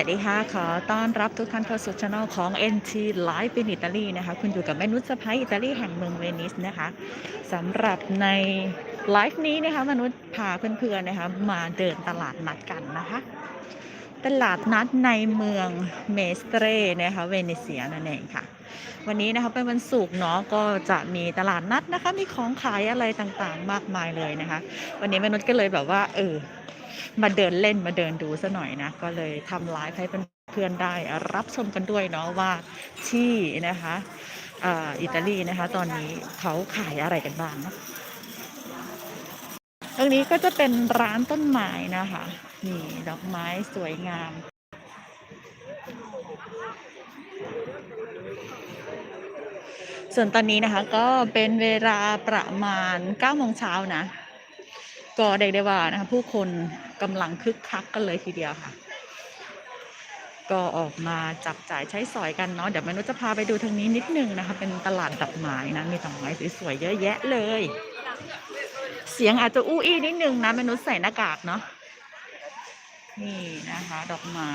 สวัสดีค่ะ ขอต้อนรับทุกท่านเข้าสู่ช่องของ NT Live in Italy นะคะ คุณอยู่กับแม่นุชสะพ้ายอิตาลีแห่งเมืองเวนิสนะคะสำหรับในไลฟ์นี้นะคะมนุษย์พาเพื่อนๆนะคะมาเดินตลาดนัดกันนะคะ ตลาดนัดในเมืองเมสเตรนะคะเวเนเซียนั่นเองค่ะ วันนี้นะคะเป็นวันศุกร์เนาะก็จะมีตลาดนัดนะคะมีของขายอะไรต่างๆ มากมายเลยนะคะ วันนี้มนุษย์ก็เลยแบบว่าเออมาเดินเล่นมาเดินดูซะหน่อยนะ ก็เลยทำไลฟ์ให้เพื่อนๆได้รับชมกันด้วยเนาะว่าที่นะคะอิตาลีนะคะ ตอนนี้เขาขายอะไรกันบ้างนะตรงนี้ก็จะเป็นร้านต้นไม้นะคะ นี่ดอกไม้สวยงาม ส่วนตอนนี้นะคะก็เป็นเวลาประมาณ9โมงเช้านะ ก็เรียกได้ว่านะคะผู้คนกำลังคึกคักกันเลยทีเดียวค่ะ ก็ออกมาจับจ่ายใช้สอยกันเนาะเดี๋ยวมนุษย์จะพาไปดูทางนี้นิดนึงนะคะ เป็นตลาดดอกไม้นะ มีดอกไม้สวยๆเยอะแยะเลย เสียงอาจจะอู้อี้นิดนึงนะมนุษย์ใส่หน้ากากเนาะ นี่นะคะ ดอกไม้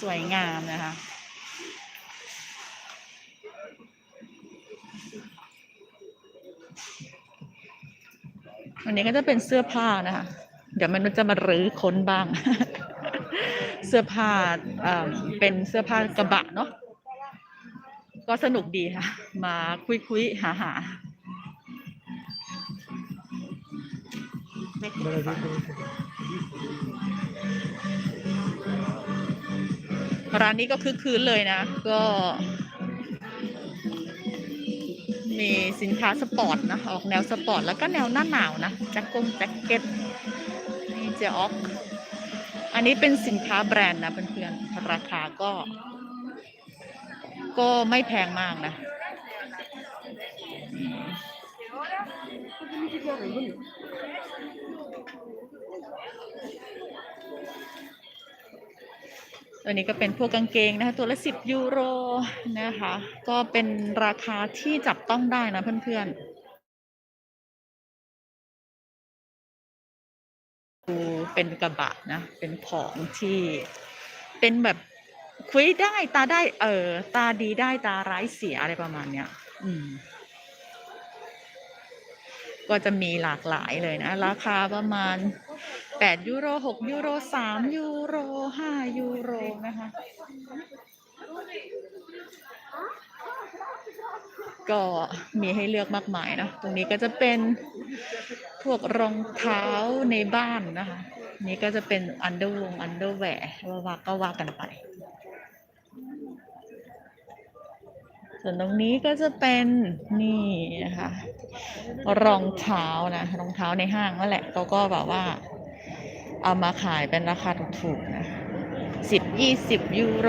สวยงามนะคะวันนี้ก็จะเป็นเสื้อผ้านะคะ เดี๋ยวมันจะมารื้อค้นบ้าง เสื้อผ้าเอ่อเป็นเสื้อผ้ากระบะเนาะ ก็สนุกดีค่ะ มาคุยคุยหาหา ร้านนี้ก็คึกคืนเลยนะ ก็ มีสินค้าสปอร์ตนะ ออกแนวสปอร์ต แล้วก็แนวหน้าหนาวนะ แจ็คกงแจ็คเก็ตนี่เจออก อันนี้เป็นสินค้าแบรนด์นะเพื่อนๆ ราคาก็ ก็ไม่แพงมากนะ ตัวนี้ก็เป็นพวกกางเกงนะคะ ตัวละสิบยูโรนะคะ ก็เป็นราคาที่จับต้องได้นะเพื่อนๆดูเป็นกระบะนะ เป็นของที่เป็นแบบคุยได้ตาได้เออตาดีได้ตาร้ายเสียอะไรประมาณเนี้ย อืม ก็จะมีหลากหลายเลยนะ ราคาประมาณ 8 ยูโร 6 ยูโร 3 ยูโร 5 ยูโรนะคะ ก็มีให้เลือกมากมายนะ ตรงนี้ก็จะเป็นพวกรองเท้าในบ้านนะคะ นี่ก็จะเป็นอันเดอร์วงอันเดอร์แวร์ว่าว่าก็ว่ากันไป ส่วนตรงนี้ก็จะเป็นนี่นะคะรองเท้านะรองเท้าในห้างนั่นแหละเขาก็แบบว่า เอามาขายเป็นราคาถูกๆนะสิบยี่สิบยูโร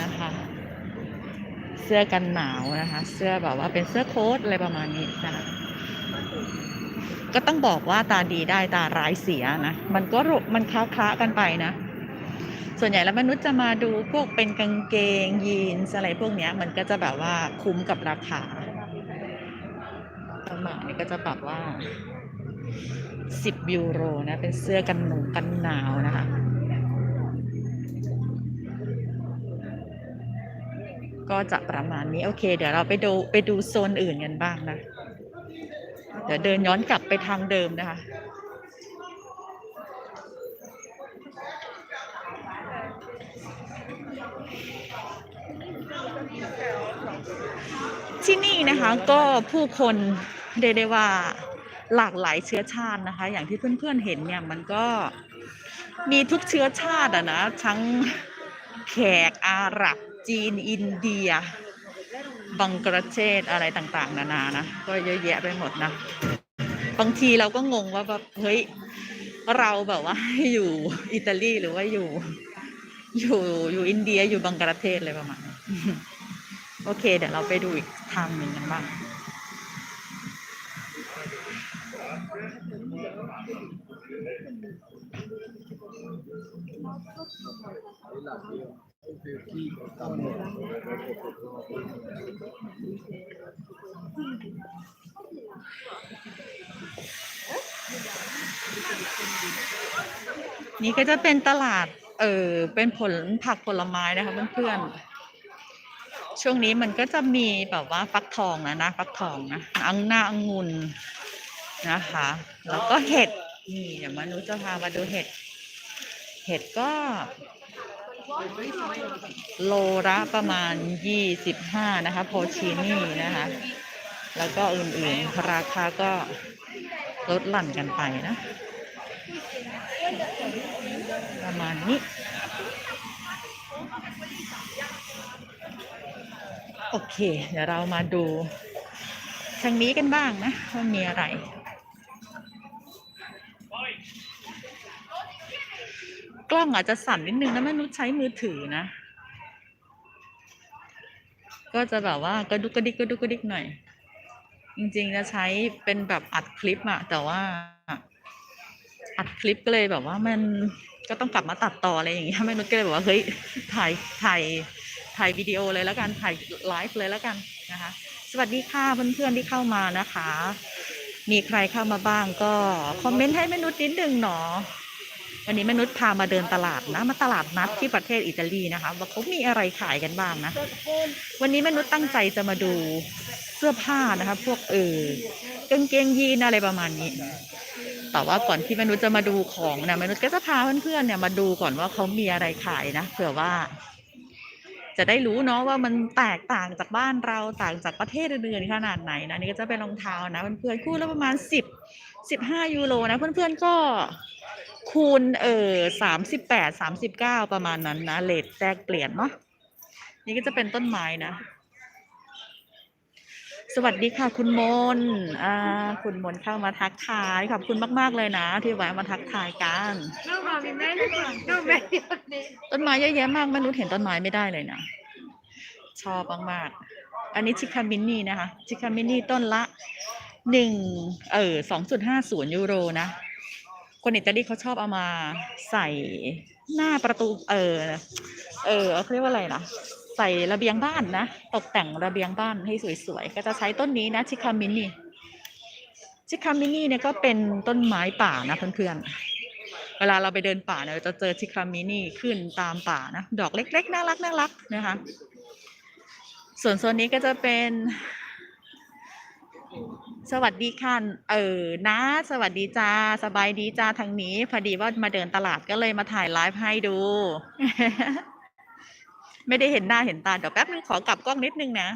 นะคะเสื้อกันหนาวนะคะ เสื้อแบบว่าเป็นเสื้อโค้ทอะไรประมาณนี้นะคะก็ต้องบอกว่าตาดีได้ตาร้ายเสียนะ มันก็รุมันค้าคละกันไปนะ ส่วนใหญ่แล้วมนุษย์จะมาดูพวกเป็นกางเกงยีนส์อะไรพวกเนี้ยมันก็จะแบบว่าคุ้มกับราคาประมาณนี้ก็จะแบบว่าสิบยูโรนะ เป็นเสื้อกันหนูกันหนาวนะคะก็จะประมาณนี้ โอเค เดี๋ยวเราไปดูไปดูโซนอื่นกันบ้างนะ เดี๋ยวเดินย้อนกลับไปทางเดิมนะคะ ที่ นี่นะคะก็ผู้คนเรียกได้ว่าหลากหลายเชื้อชาตินะคะ อย่างที่เพื่อนๆเห็นเนี่ยมันก็มีทุกเชื้อชาติอะนะทั้งแขกอาหรับจีนอินเดีย บังกลาเทศอะไรต่างๆ นานานะก็เยอะแยะไปหมดนะ บางทีเราก็งงว่าแบบเฮ้ยเราแบบว่าอยู่อิตาลีหรือว่าอยู่ อยู่อยู่อินเดียอยู่บังกลาเทศอะไรประมาณนี้ โอเค เดี๋ยวเราไปดูอีกทางหนึ่งกันบ้างนี่ก็จะเป็นตลาด เออเป็นผลผักผลไม้นะคะเพื่อนๆ ช่วงนี้มันก็จะมีแบบว่าฟักทองนะนะฟักทองนะอังหน้าอังุ่นนะคะ แล้วก็เห็ดนี่เดี๋ยวมานุจะพามาดูเห็ด เห็ดก็ โลละประมาณ25นะคะโพชินี่นะคะ แล้วก็อื่นๆราคาก็ลดหลั่นกันไปนะ ประมาณนี้ โอเค เดี๋ยวเรามาดูทางนี้กันบ้างนะว่ามีอะไร กล้องอาจจะสั่นนิดนึงนะแม่นุชใช้มือถือนะ ก็จะแบบว่ากระดุกกระดิกกระดุกกระดิกหน่อย จริงๆจะใช้เป็นแบบอัดคลิปอะแต่ว่า อัดคลิปก็เลยแบบว่ามันก็ต้องกลับมาตัดต่ออะไรอย่างเงี้ยแม่นุชก็เลยบอกว่าเฮ้ยถ่ายถ่าย ถ่ายวิดีโอเลยแล้วกันถ่ายไลฟ์เลยแล้วกันนะคะ สวัสดีค่ะเพื่อนๆที่เข้ามานะคะ มีใครเข้ามาบ้างก็คอมเมนต์ให้มนุชนิดนึงเนาะวันนี้มนุชพามาเดินตลาดนะมาตลาดนัดที่ประเทศอิตาลีนะคะว่าเขามีอะไรขายกันบ้างนะ วันนี้มนุชตั้งใจจะมาดูเสื้อผ้านะคะ พวกเออกางเกงยีนอะไรประมาณนี้ แต่ว่าก่อนที่มนุชจะมาดูของนะมนุชก็จะพาเพื่อนๆเนี่ยมาดูก่อนว่าเขามีอะไรขายนะเผื่อว่า จะได้รู้เนาะว่ามันแตกต่างจากบ้านเราต่างจากประเทศอื่นๆขนาดไหนนะนี่ก็จะเป็นรองเท้านะเพื่อนๆคู่ละประมาณสิบสิบห้ายูโรนะ เพื่อนๆก็คูณเออสามสิบแปดสามสิบเก้าประมาณนั้นนะเลทแตกเปลี่ยนเนาะนี่ก็จะเป็นต้นไม้นะ สวัสดีค่ะ คุณมนอ่า คุณมนเข้ามาทักทาย ขอบคุณมาก ๆ เลยนะ ที่แวะมาทักทายกัน No, mommy, man, no, man, ต้นไม้เยอะแยะมากไม่รู้เห็นต้นไม้ไม่ได้เลยนะ ชอบมากๆอันนี้ชิคามินี่นะคะ ชิคามินี่ต้นละหนึ่งเออสองจุดห้าศูนย์ยูโรนะ คนอิตาลีเขาชอบเอามาใส่หน้าประตู เออ เออเขาเรียกว่าอะไรนะ ใส่ระเบียงบ้านนะตกแต่งระเบียงบ้านให้สวยๆ ก็จะใช้ต้นนี้นะชิคามินี่ชิคามินี่เนี่ยก็เป็นต้นไม้ป่านะเพื่อนๆ เวลาเราไปเดินป่าเนี่ยจะเจอชิคามินี่ขึ้นตามป่านะ ดอกเล็กๆ น่ารักน่ารักนะคะ ส่วนโซนนี้ก็จะเป็น สวัสดีค่ะเออนะ สวัสดีจ้าสบายดีจ้าทางนี้ พอดีว่ามาเดินตลาดก็เลยมาถ่ายไลฟ์ให้ดู ไม่ได้เห็นหน้าเห็นตา เดี๋ยวแป๊บนึงขอกลับกล้องนิดนึงนะ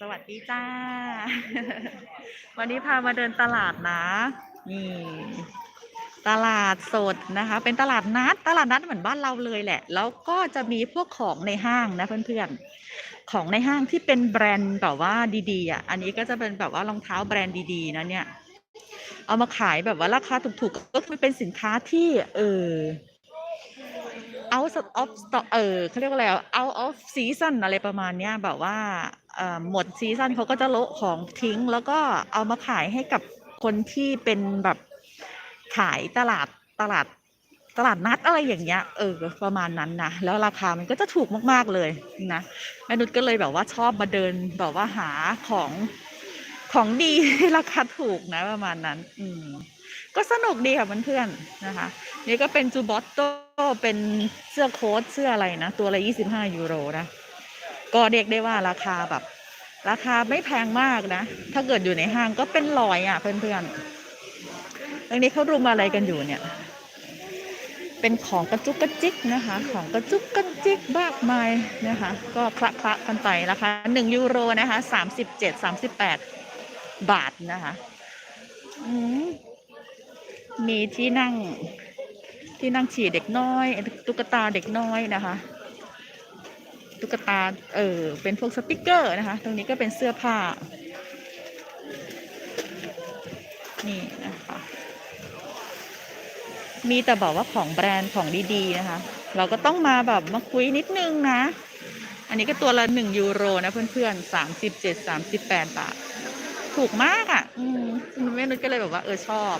สวัสดีจ้า วันนี้พามาเดินตลาดนะ นี่ ตลาดสดนะคะ เป็นตลาดนัด ตลาดนัดเหมือนบ้านเราเลยแหละ แล้วก็จะมีพวกของในห้างนะเพื่อนๆ ของในห้างที่เป็นแบรนด์แบบว่าดีๆอะ อันนี้ก็จะเป็นแบบว่ารองเท้าแบรนด์ดีๆนะเนี่ย เอามาขายแบบว่าราคาถูกๆ ก็คือเป็นสินค้าที่ เออ out of stock เออเขาเรียกว่าอะไรอะ out of season อะไรประมาณเนี้ยแบบว่าเอ่อหมดซีซันเขาก็จะโละของทิ้ง แล้วก็เอามาขายให้กับคนที่เป็นแบบขายตลาดตลาดตลาดนัดอะไรอย่างเงี้ยเออประมาณนั้นนะแล้วราคามันก็จะถูกมากๆเลยนะแม่นุชก็เลยแบบว่าชอบมาเดินแบบว่าหาของของดีราคาถูกนะประมาณนั้น อืม ก็สนุกดีค่ะเพื่อนๆนะคะ นี่ก็เป็นจูบอตโตเป็นเสื้อโค้ทเสื้ออะไรนะ ตัวละ25ยูโรนะ ก็เรียกได้ว่าราคาแบบ ราคาไม่แพงมากนะ ถ้าเกิดอยู่ในห้างก็เป็นร้อยอะเพื่อนๆตรงนี้เขารุมอะไรกันอยู่เนี่ย เป็นของกระจุกกระจิกนะคะ ของกระจุกกระจิกมากมายนะคะ ก็คละคละกันไปราคา1ยูโรนะคะ37 38บาทนะคะ อืม มีที่นั่งที่นั่งฉี่เด็กน้อย ตุ๊กตาเด็กน้อยนะคะ ตุ๊กตาเออเป็นพวกสติกเกอร์นะคะ ตรงนี้ก็เป็นเสื้อผ้า นี่นะคะ มีแต่บอกว่าของแบรนด์ของดีๆนะคะ เราก็ต้องมาแบบมาคุยนิดนึงนะ อันนี้ก็ตัวละหนึ่งยูโรนะเพื่อนๆสามสิบเจ็ดสามสิบแปดบาทถูกมากอะ อืมแม่นุชก็เลยแบบว่าเออชอบ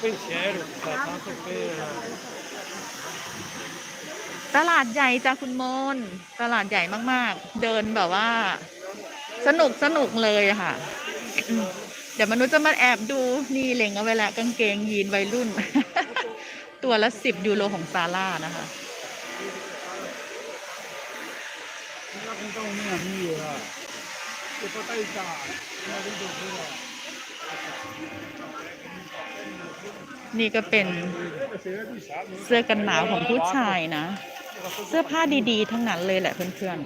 เป็นแชร์หรือสาขาเป็นตลาดใหญ่จ้าคุณมนตลาดใหญ่มาก ๆ เดินแบบว่า สนุกสนุกเลยค่ะ เดี๋ยวมนุษย์จะมาแอบดูนี่เล็งเอาไว้ละกางเกงยีนวัยรุ่น ตัวละสิบยูโรของซาร่านะคะต้เนะจะ นี่ก็เป็นเสื้อกันหนาวของผู้ชายนะ เสื้อผ้าดีๆ ทั้งนั้นเลยแหละเพื่อน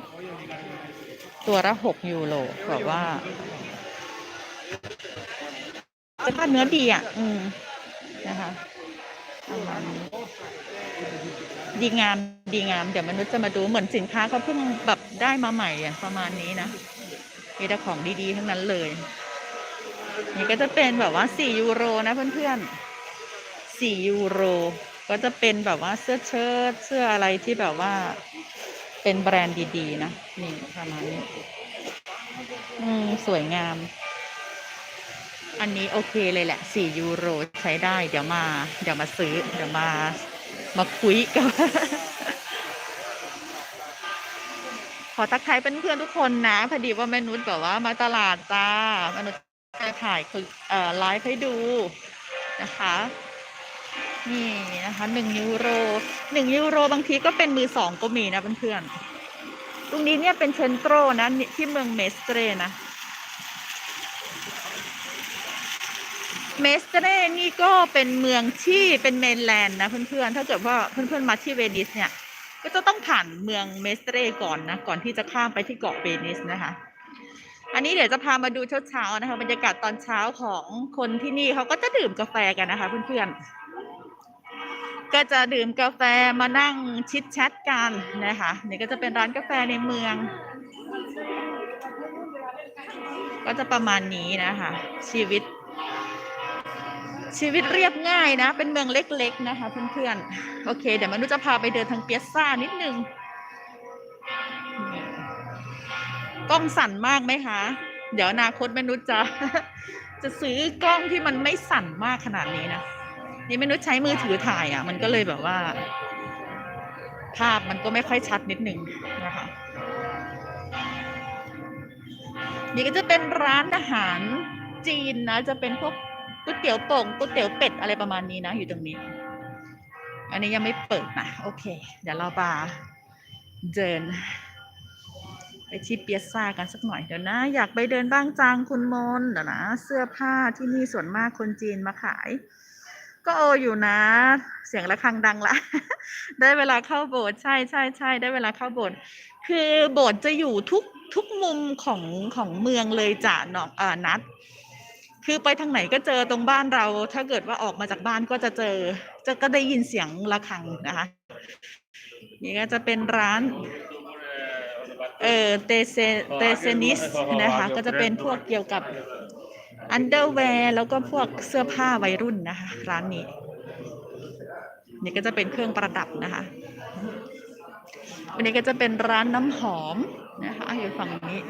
ๆ ตัวละหกยูโรแบบว่าเสื้อผ้าเนื้อดีอะ อืมนะคะดีงามดีงาม เดี๋ยวมนุษย์จะมาดูเหมือนสินค้าเขาเพิ่งแบบได้มาใหม่อะประมาณนี้นะมีแต่ของดีๆ ทั้งนั้นเลย นี่ก็จะเป็นแบบว่าสี่ยูโรนะเพื่อนๆ สี่ยูโร ก็จะเป็นแบบว่าเสื้อเชิ้ตเสื้ออะไรที่แบบว่าเป็นแบรนด์ดีๆ นะ นี่ประมาณนี้ อืม สวยงาม อันนี้โอเคเลยแหละสี่ยูโรใช้ได้ เดี๋ยวมา เดี๋ยวมาซื้อ เดี๋ยวมา มาคุยกันขอทักทายเพื่อนทุกคนนะ พอดีว่าแม่นุชแบบว่ามาตลาดจ้าแม่นุชจะถ่ายคือเอ่อไลฟ์ให้ดูนะคะ นี่นะคะหนึ่งยูโรหนึ่งยูโรบางทีก็เป็นมือสองก็มีนะเพื่อนๆตรงนี้เนี่ยเป็นเชนโตรนะที่เมืองเมสเตรนะเมสเตรนี่ก็เป็นเมืองที่เป็นเมนแลนด์นะเพื่อนๆ ถ้าเกิดว่าเพื่อนๆมาที่เวนิสเนี่ย ก็จะต้องผ่านเมืองเมสเตรก่อนนะ ก่อนที่จะข้ามไปที่เกาะเวนิสนะคะ อันนี้เดี๋ยวจะพามาดูเช้าๆนะคะบรรยากาศตอนเช้าของคนที่นี่เขาก็จะดื่มกาแฟกันนะคะเพื่อนๆ ก็จะดื่มกาแฟมานั่งชิดแชทกันนะคะนี่ก็จะเป็นร้านกาแฟในเมือง ก็จะประมาณนี้นะคะ ชีวิต ชีวิตเรียบง่ายนะ เป็นเมืองเล็ก ๆ นะคะ เพื่อนๆ โอเค เดี๋ยวมนุษย์จะพาไปเดินทางเปียซ่านิดนึงกล้องสั่นมากไหมคะ เดี๋ยวอนาคตมนุษย์จะ จะซื้อกล้องที่มันไม่สั่นมากขนาดนี้นะ นี่มนุษย์ใช้มือถือถ่ายอะ มันก็เลยแบบว่า ภาพมันก็ไม่ค่อยชัดนิดนึงนะคะ นี่ก็จะเป็นร้านอาหารจีนนะ จะเป็นพวกก๋วยเตี๋ยวโป่งก๋วยเตี๋ยวเป็ดอะไรประมาณนี้นะ อยู่ตรงนี้ อันนี้ยังไม่เปิดนะโอเค เดี๋ยวเราบาเดินไปที่เปียซ่ากันสักหน่อยเดี๋ยวนะ อยากไปเดินบ้างจังคุณมนเดี๋ยวนะ เสื้อผ้าที่นี่ส่วนมากคนจีนมาขาย ก็โออยู่นะ เสียงะระฆังดังละ ได้เวลาเข้าโบสถ์ใช่ใช่ใช่ได้เวลาเข้าโบสถ์คือโบสถ์จะอยู่ทุกทุกมุมของของเมืองเลยจ้ะเนาะอ่านัด คือไปทางไหนก็เจอตรงบ้านเรา ถ้าเกิดว่าออกมาจากบ้านก็จะเจอ จะก็ได้ยินเสียงะระฆังนะคะนี่ก็จะเป็นร้านเออเตเซเตเซนิสนะคะ ก็จะเป็นพวกเกี่ยวกับ อันเดอร์แวร์แล้วก็พวกเสื้อผ้าวัยรุ่นนะคะ ร้านนี้ นี่ก็จะเป็นเครื่องประดับนะคะวันนี้ก็จะเป็นร้านน้ำหอมนะคะอยู่ฝั่งนี้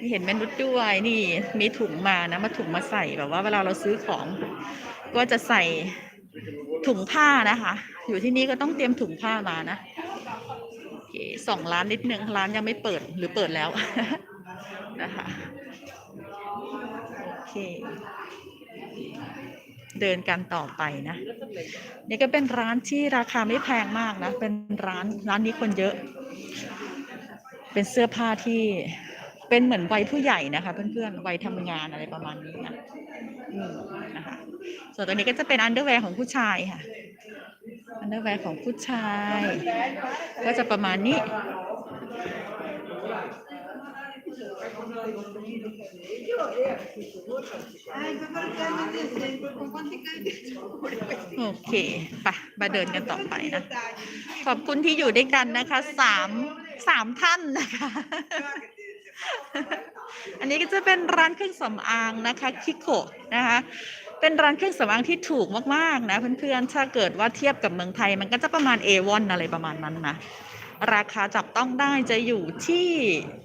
นี่เห็นเมนุษย์ด้วยนี่มีถุงมานะมาถุงมาใส่แบบว่าเวลาเราซื้อของ ก็จะใส่ถุงผ้านะคะ อยู่ที่นี่ก็ต้องเตรียมถุงผ้ามานะสองร้านนิดนึงร้านยังไม่เปิดหรือเปิดแล้วนะคะ เดินกันต่อไปนะ นี่ก็เป็นร้านที่ราคาไม่แพงมากนะ เป็นร้านร้านนี้คนเยอะ เป็นเสื้อผ้าที่เป็นเหมือนวัยผู้ใหญ่นะคะ เพื่อนๆวัยทำงานอะไรประมาณนี้นะนะคะส่วนตัวนี้ก็จะเป็นอันเดอร์แวร์ของผู้ชายค่ะอันเดอร์แวร์ของผู้ชาย ก็จะประมาณนี้ โอเคไปมาเดินกันต่อไปนะ ขอบคุณที่อยู่ด้วยกันนะคะสามสามท่านนะคะ อันนี้ก็จะเป็นร้านเครื่องสำอางนะคะคิโกนะคะ เป็นร้านเครื่องสำอางที่ถูกมากๆนะเพื่อนๆถ้าเกิดว่าเทียบกับเมืองไทย มันก็จะประมาณเอวอนอะไรประมาณนั้นนะ ราคาจับต้องได้จะอยู่ที่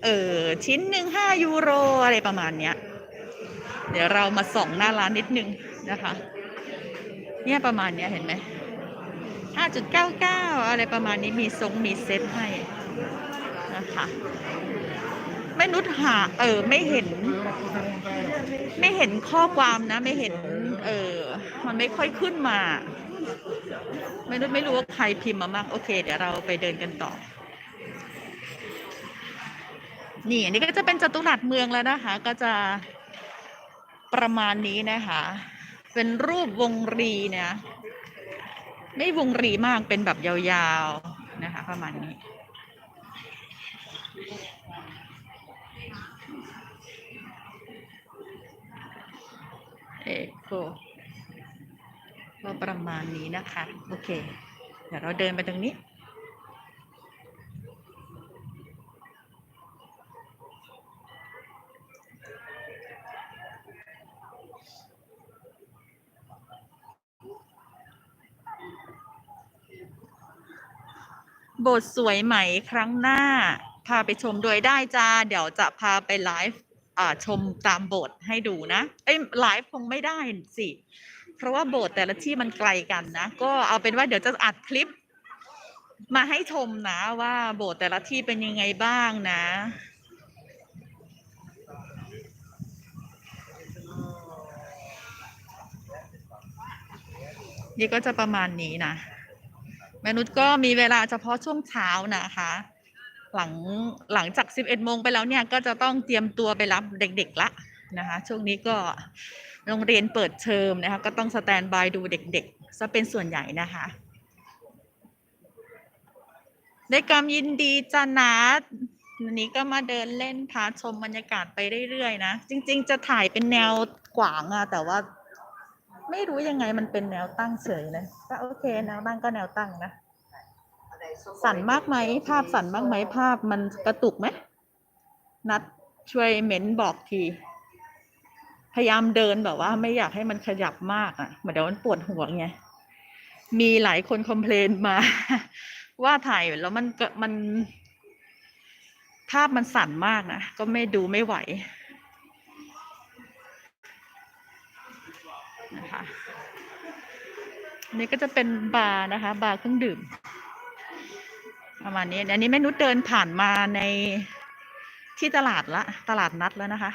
เออชิ้นหนึ่งห้ายูโรอะไรประมาณเนี้ย เดี๋ยวเรามาส่องหน้าร้านนิดนึงนะคะ เนี่ยประมาณเนี้ยเห็นไหมห้าจุดเก้าเก้าอะไรประมาณนี้มีทรงมีเซ็ตให้นะคะแม่นุชหา เออไม่เห็น ไม่เห็นข้อความนะ ไม่เห็น เออมันไม่ค่อยขึ้นมา ไม่รู้ไม่รู้ว่าใครพิมพ์มาบ้างโอเค เดี๋ยวเราไปเดินกันต่อ นี่อันนี้ก็จะเป็นจตุรัสเมืองแล้วนะคะ ก็จะประมาณนี้นะคะ เป็นรูปวงรีเนี่ยไม่วงรีมากเป็นแบบยาวๆนะคะ ประมาณนี้เอกโก ก็ประมาณนี้นะคะ โอเค เดี๋ยวเราเดินไปตรงนี้โบสถ์สวยไหมครั้งหน้า พาไปชมโดยได้จ้า เดี๋ยวจะพาไปไลฟ์ชมตามโบสถ์ให้ดูนะ เอ้ยไลฟ์คงไม่ได้สิ เพราะว่าโบสถ์แต่ละที่มันไกลกันนะ ก็เอาเป็นว่าเดี๋ยวจะอัดคลิป มาให้ชมนะว่าโบสถ์แต่ละที่เป็นยังไงบ้างนะนี่ก็จะประมาณนี้นะมนุษย์ก็มีเวลาเฉพาะช่วงเช้านะคะ หลังหลังจาก 11โมงไปแล้วเนี่ย ก็จะต้องเตรียมตัวไปรับเด็กๆละนะคะ ช่วงนี้ก็ โรงเรียนเปิดเทอมนะคะ ก็ต้องสแตนบายดูเด็กๆซะเป็นส่วนใหญ่นะคะได้กรรมยินดีจะนัดวันนี้ก็มาเดินเล่นพาชมบรรยากาศไปเรื่อยๆนะ จริง ๆ จะถ่ายเป็นแนวขวางอะแต่ว่า ไม่รู้ยังไงมันเป็นแนวตั้งเฉยนะก็โอเคแนวตั้งก็แนวตั้งนะ สั่นมากไหมภาพสั่นมากไหมภาพมันกระตุกไหมนัดช่วยเม้นบอกที พยายามเดินแบบว่าไม่อยากให้มันขยับมากอะเหมือนเดี๋ยวมันปวดหัวไงมีหลายคนคอมเพลนมา ว่าถ่ายแล้วมันก็มันภาพมันสั่นมากนะก็ไม่ดูไม่ไหวนะคะนนี่ก็จะเป็นบาร์นะคะ บาร์เครื่องดื่ม ประมาณนี้ อันนี้แม่นุชเดินผ่านมาในที่ตลาดละ ตลาดนัดแล้วนะคะ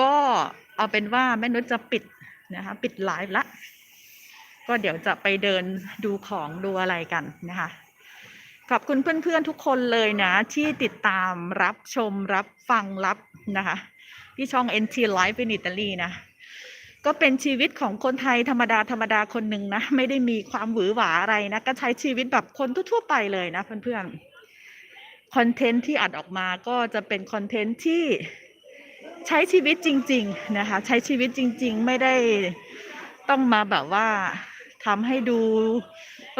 ก็เอาเป็นว่าแม่นุชจะปิดนะคะ ปิดไลฟ์ละ ก็เดี๋ยวจะไปเดินดูของดูอะไรกันนะคะ ขอบคุณเพื่อนๆทุกคนเลยนะ ที่ติดตามรับชมรับฟังรับนะคะ ที่ช่อง NT Live เป็นอิตาลีนะก็เป็นชีวิตของคนไทยธรรมดาธรรมดาคนหนึ่งนะ ไม่ได้มีความหวือหวาอะไรนะ ก็ใช้ชีวิตแบบคนทั่วๆไปเลยนะเพื่อนๆคอนเทนต์ที่อัดออกมาก็จะเป็นคอนเทนต์ที่ ใช้ชีวิตจริง ๆ นะคะ ใช้ชีวิตจริง ๆ ไม่ได้ต้องมาแบบว่าทำให้ดู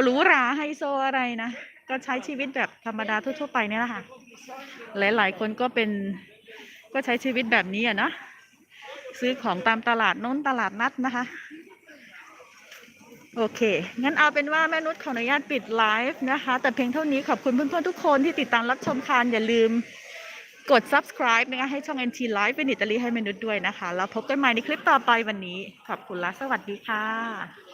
หรูหราไฮโซอะไรนะ ก็ใช้ชีวิตแบบธรรมดาทั่วๆไปเนี่ยแหละค่ะ หลายๆ คนก็เป็นก็ใช้ชีวิตแบบนี้อะเนาะซื้อของตามตลาดน้นตลาดนัดนะคะ โอเค งั้นเอาเป็นว่าแม่นุชขออนุญาตปิดไลฟ์นะคะ แต่เพียงเท่านี้ขอบคุณเพื่อนๆทุกคนที่ติดตามรับชมคานอย่าลืม กด subscribe นะคะให้ช่อง NT Live เป็นอิตาลีให้มนุชด้วยนะคะ แล้วพบกันใหม่ในคลิปต่อไปวันนี้ ขอบคุณและสวัสดีค่ะ